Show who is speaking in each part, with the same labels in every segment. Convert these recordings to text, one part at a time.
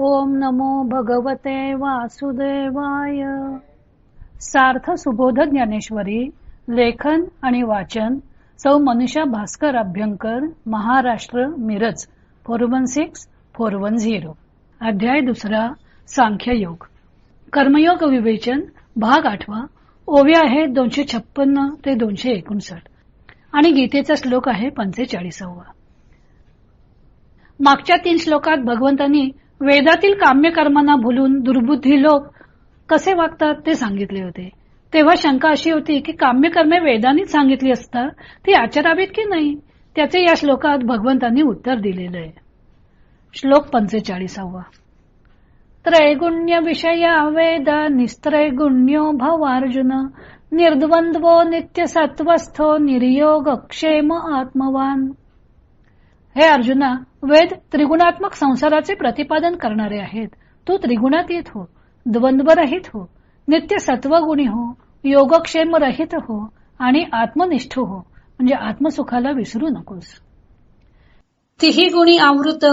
Speaker 1: ओम नमो भगवते वासुदेवाय. सार्थ सुबोध ज्ञानेश्वरी लेखन आणि वाचन सौ Manusha Bhaskar Abhyankar Maharashtra Miraj four one six four one zero. अध्याय दुसरा सांख्य योग. कर्मयोग विवेचन भाग आठवा. ओव्या आहे दोनशे छप्पन्न ते दोनशे एकोणसाठ. आणि गीतेचा श्लोक आहे पंचेचाळीसावा. मागच्या तीन श्लोकात भगवंतांनी वेदातील काम्य कर्मांना भुलून दुर्बुद्धी लोक कसे वागतात ते सांगितले होते. तेव्हा शंका अशी होती की काम्य कर्मे वेदांनीच सांगितली असता ती आचरावीत की नाही? त्याचे या श्लोकात भगवंतांनी उत्तर दिलेलं आहे. श्लोक पंचेचाळीसावा. त्रैगुण्य विषया वेद निस्त्रैगुण्यो भवार्जुन निर्द्वंद्वो नित्य सत्वस्थो निर्योग क्षेम आत्मवान. हे अर्जुना वेद त्रिगुणात्मक संसाराचे प्रतिपादन करणारे आहेत. तू त्रिगुणातीत हो द्वंद्वरहित हो नित्य सत्वगुणी हो योगक्षेम रहित हो आणि आत्मनिष्ठ हो म्हणजे आत्मसुखाला विसरू नकोस. तिही गुणी आवृत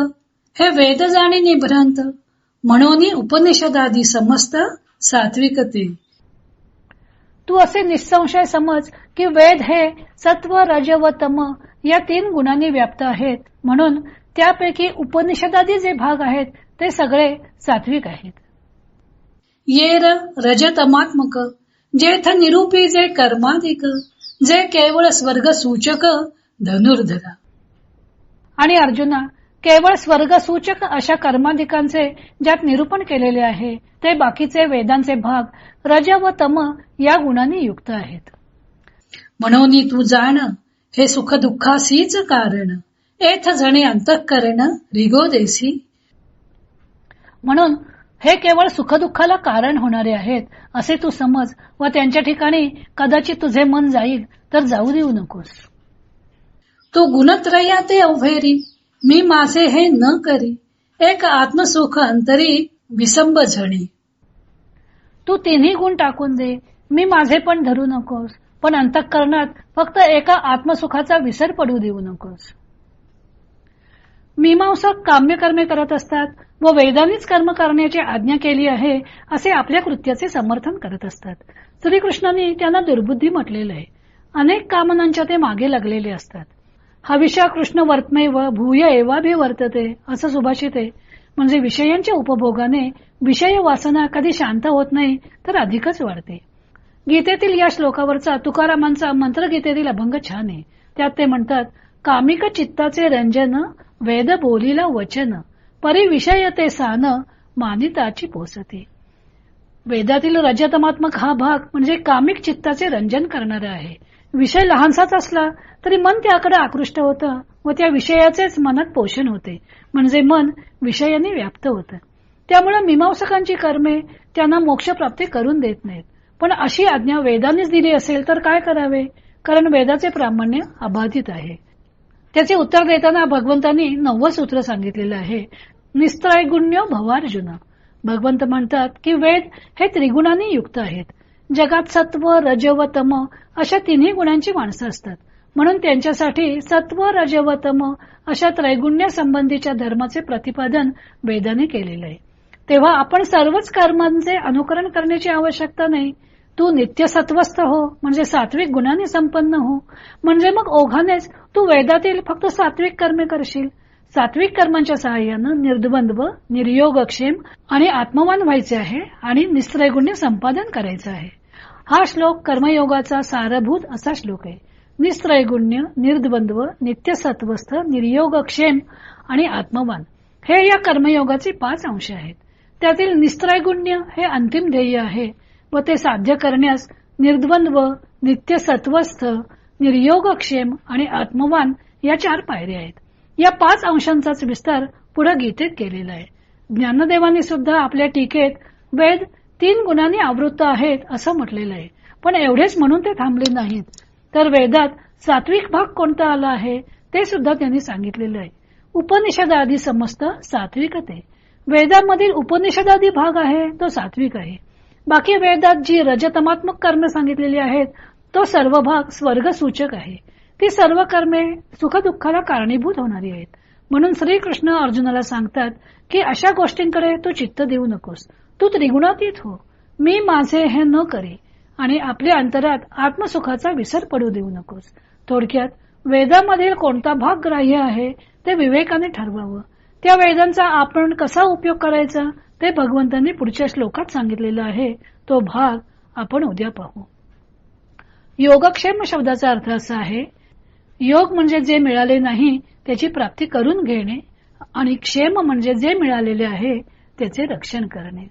Speaker 1: हे वेद जाणे निभ्रांत म्हणून उपनिषदादी समस्त सात्विकते. तू असे निसंशय समज की वेद हे सत्व रज व तम या तीन गुणांनी व्याप्त आहेत. म्हणून त्यापैकी उपनिषदादी जे भाग आहेत ते सगळे सात्विक आहेत. येर रजतमात्मक जेथ निरूपी जे कर्माधिक जे केवळ स्वर्ग सूचक धनुर्धरा. आणि अर्जुना केवळ स्वर्ग सूचक अशा कर्माधिकांचे ज्यात निरूपण केलेले आहे ते बाकीचे वेदांचे भाग रज व तम या गुणांनी युक्त आहेत. म्हणून तू जाण हे सुख दुःखासीच कारण. एथ जणे अंतःकरण रिगो देसी. म्हणून हे केवळ सुखदुःखाला कारण होणारे आहेत असे तू समज व त्यांच्या ठिकाणी कदाचित तुझे मन जाईल तर जाऊ देऊ नकोस. तू गुणत्रया ते अवघेरी मी माझे हे न करी. एक आत्मसुख अंतरी विसंब झणी तू तिन्ही गुण टाकून दे मी माझे पण धरू नकोस. पण अंतःकरणात फक्त एका आत्मसुखाचा विसर पडू देऊ नकोस. मीमांसक काम्यकर्मे करत असतात व वेदांनीच कर्म करण्याची आज्ञा केली आहे असे आपल्या कृत्याचे समर्थन करत असतात. श्रीकृष्णांनी त्यांना दुर्बुद्धी म्हटलेलं आहे. अनेक कामनांच्या ते मागे लागलेले असतात. हविषा कृष्ण वर्तमे व भूय एवाभी वर्तते असं सुभाषित आहे. म्हणजे विषयांच्या उपभोगाने विषय वासना कधी शांत होत नाही तर अधिकच वाढते. गीतेतील या श्लोकावरचा तुकारामांचा मंत्र गीतेतील अभंग छान आहे. त्यात ते म्हणतात कामिक चित्ताचे रंजन वेद बोलीला वचन परिविषय ते सान मानिताची पोसते. वेदातील रजतमात्मक हा भाग म्हणजे कामिक चित्ताचे रंजन करणारा आहे. विषय लहानसाच असला तरी मन त्याकडे आकृष्ट होतं व त्या विषयाचेच मनात पोषण होते. म्हणजे मन विषयाने व्याप्त होतं. त्यामुळे मीमांसकांची कर्मे त्यांना मोक्षप्राप्ती करून देत नाहीत. पण अशी आज्ञा वेदांनीच दिली असेल तर काय करावे? कारण वेदाचे प्रामाण्य अबाधित आहे. त्याचे उत्तर देताना भगवंतांनी नववं सूत्र सांगितलेलं आहे. निस्त्रैगुण्य भवार्जुन. भगवंत म्हणतात की वेद हे त्रिगुणांनी युक्त आहेत. जगात सत्व रज व तम अशा तिन्ही गुणांची माणसं असतात. म्हणून त्यांच्यासाठी सत्व रज व तम अशा त्रैगुण्य संबंधीच्या धर्माचे प्रतिपादन वेदाने केलेलं आहे. तेव्हा आपण सर्वच कर्मांचे अनुकरण करण्याची आवश्यकता नाही. तू नित्यसत्वस्थ हो म्हणजे सात्विक गुणाने संपन्न हो. म्हणजे मग ओघानेच तू वेदातील फक्त सात्विक कर्मे करशील. सात्विक कर्मांच्या सहाय्यानं निर्द्वंद्व निर्योगक्षेम आणि आत्मवान व्हायचे आहे आणि निस्त्रैगुण्य संपादन करायचं आहे. हा श्लोक कर्मयोगाचा सारभूत असा श्लोक आहे. निस्त्रैगुण्य निर्द्वंद्व नित्यसत्वस्थ निर्योगक्षेम आणि आत्मवान हे या कर्मयोगाचे पाच अंश आहेत. त्यातील निस्त्रैगुण्य हे अंतिम ध्येय आहे व ते साध्य करण्यास निर्द्वंद्व नित्य सत्वस्थ निर्योगक्षेम आणि आत्मवान या चार पायऱ्या आहेत. या पाच अंशांचाच विस्तार पुढे गीतेत केलेला आहे. ज्ञानदेवांनी सुद्धा आपल्या टीकेत वेद तीन गुणांनी आवृत्त आहेत असं म्हटलेलं आहे. पण एवढेच म्हणून ते थांबले नाहीत. तर वेदात सात्विक भाग कोणता आला आहे ते सुद्धा त्यांनी सांगितलेलं आहे. उपनिषदादी समस्त सात्विकते. वेदामधील उपनिषदादी भाग आहे तो सात्विक आहे. बाकी वेदात जी रजतमात्मक कर्म सांगितलेली आहेत तो सर्व भाग स्वर्ग सूचक आहे. ती सर्व कर्मे सुखदुःखाला कारणीभूत होणारी आहेत. म्हणून श्रीकृष्ण अर्जुनाला सांगतात की अशा गोष्टींकडे तू चित्त देऊ नकोस. तू त्रिगुणातीत हो. मी माझे हे न करे आणि आपल्या अंतरात आत्मसुखाचा विसर पडू देऊ नकोस. थोडक्यात वेदामधील कोणता भाग ग्राह्य आहे ते विवेकाने ठरवावं. त्या वेदांचा आपण कसा उपयोग करायचा ते भगवंतांनी पुढच्या श्लोकात सांगितलेलं आहे. तो भाग आपण उद्या पाहू. योगक्षेम शब्दाचा अर्थ असा आहे योग म्हणजे जे मिळाले नाही त्याची प्राप्ती करून घेणे आणि क्षेम म्हणजे जे मिळालेले आहे त्याचे रक्षण करणे.